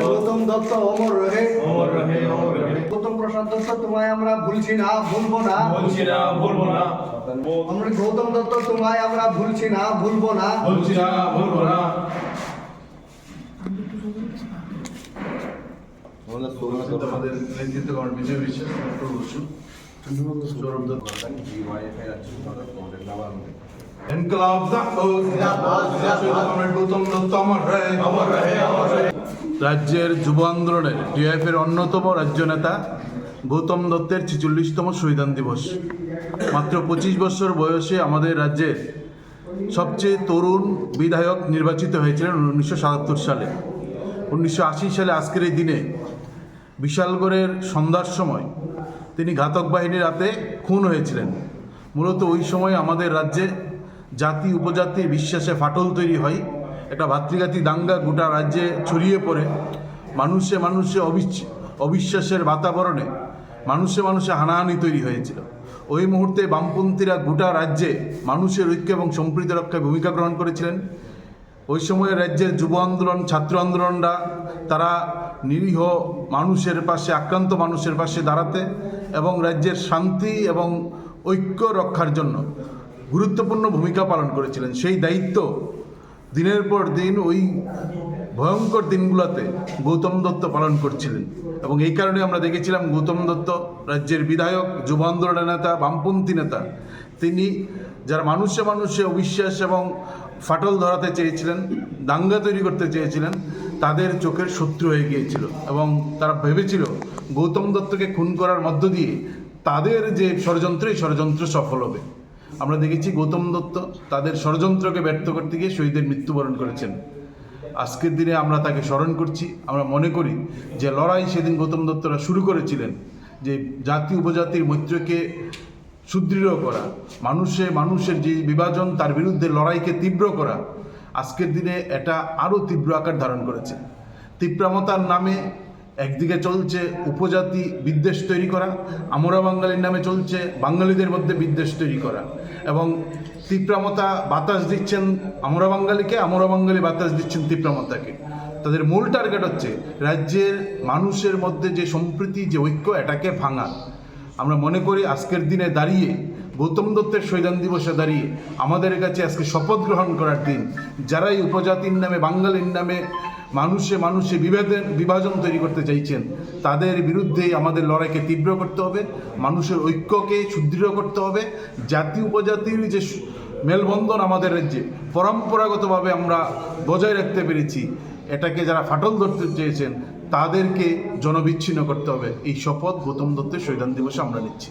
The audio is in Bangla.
গৌতম দত্ত অমর রহে অমর রহে অমর রহে গৌতম প্রসাদ দত্ত তোমায় আমরা ভুলছি না ভুলবো না বলছি না ভুলবো না আমরা গৌতম দত্ত তোমায় আমরা ভুলছি না ভুলবো না বলছি না ভুলবো না আমাদের নেতৃত্বগণ বিজয় বিশ্বাস ডক্টর বসু সৌরভ দত্ত ইনকলাব জিন্দাবাদ কমরেড রাজ্যের যুব আন্দোলনের ডিআইএফের অন্যতম রাজ্য নেতা গৌতম দত্তের ছেচল্লিশতম শহীদান দিবস। মাত্র পঁচিশ বছর বয়সে আমাদের রাজ্যের সবচেয়ে তরুণ বিধায়ক নির্বাচিত হয়েছিলেন উনিশশো সাতাত্তর সালে। উনিশশো আশি সালে আজকের এই দিনে বিশালগড়ের সন্ধ্যার সময় তিনি ঘাতক বাহিনীর হাতে খুন হয়েছিলেন। মূলত ওই সময় আমাদের রাজ্যে জাতি উপজাতি বিশ্বাসে ফাটল তৈরি হয়। একটা ভাতৃঘাতী দাঙ্গা গোটা রাজ্যে ছড়িয়ে পড়ে। মানুষে মানুষে অবিশ্ব- অবিশ্বাসের বাতাবরণে মানুষে মানুষে হানাহানি তৈরি হয়েছিল। ওই মুহূর্তে বামপন্থীরা গোটা রাজ্যে মানুষের ঐক্য এবং সম্প্রীতি রক্ষায় ভূমিকা গ্রহণ করেছিলেন। ওই সময়ে রাজ্যের যুব আন্দোলন, ছাত্র আন্দোলনরা তারা নিরীহ মানুষের পাশে, আক্রান্ত মানুষের পাশে দাঁড়াতে এবং রাজ্যের শান্তি এবং ঐক্য রক্ষার জন্য গুরুত্বপূর্ণ ভূমিকা পালন করেছিলেন। সেই দায়িত্ব দিনের পর দিন ওই ভয়ঙ্কর দিনগুলোতে গৌতম দত্ত পালন করছিলেন। এবং এই কারণে আমরা দেখেছিলাম গৌতম দত্ত, রাজ্যের বিধায়ক যুব আন্দোলনের নেতা, বামপন্থী নেতা, তিনি যারা মানুষে মানুষে অবিশ্বাস এবং ফাটল ধরাতে চেয়েছিলেন, দাঙ্গা তৈরি করতে চেয়েছিলেন, তাদের চোখের শত্রু হয়ে গিয়েছিল। এবং তারা ভেবেছিল গৌতম দত্তকে খুন করার মধ্য দিয়ে তাদের যে ষড়যন্ত্র, এই ষড়যন্ত্র সফল হবে। আমরা দেখেছি গৌতম দত্ত তাদের ষড়যন্ত্রকে ব্যর্থ করতে গিয়ে শহীদের মৃত্যুবরণ করেছেন। আজকের দিনে আমরা তাকে স্মরণ করছি। আমরা মনে করি যে লড়াই সেদিন গৌতম দত্তরা শুরু করেছিলেন, যে জাতি উপজাতির মৈত্রকে সুদৃঢ় করা, মানুষে মানুষের যে বিভাজন তার বিরুদ্ধে লড়াইকে তীব্র করা, আজকের দিনে এটা আরও তীব্র আকার ধারণ করেছে। তীব্রামতার নামে একদিকে চলছে উপজাতি বিদ্বেষ তৈরি করা, আমরা বাঙালির নামে চলছে বাঙালিদের মধ্যে বিদ্বেষ তৈরি করা। এবং তীব্রামতা বাতাস দিচ্ছেন আমরা বাঙালিকে আমরা বাঙালি বাতাস দিচ্ছেন তীব্রামতাকে তাদের মূল টার্গেট হচ্ছে রাজ্যের মানুষের মধ্যে যে সম্প্রীতি, যে ঐক্য, এটাকে ভাঙা আমরা মনে করি আজকের দিনে দাঁড়িয়ে, গৌতম দত্তের শহীদান দিবসে দাঁড়িয়ে আমাদের কাছে আজকে শপথ গ্রহণ করার দিন। যারাই উপজাতির নামে, বাঙালির নামে মানুষে মানুষে বিভেদন বিভাজন তৈরি করতে চাইছেন। তাদের বিরুদ্ধেই আমাদের লড়াইকে তীব্র করতে হবে, মানুষের ঐক্যকে সুদৃঢ় করতে হবে। জাতি উপজাতির যে মেলবন্ধন আমাদের রাজ্যে, পরম্পরাগতভাবে আমরা বজায় রাখতে পেরেছি, এটাকে যারা ফাটল ধরতে চেয়েছেন, তাদেরকে জনবিচ্ছিন্ন করতে হবে। এই শপথ গৌতম দত্তের শহীদান দিবসে আমরা নিচ্ছি।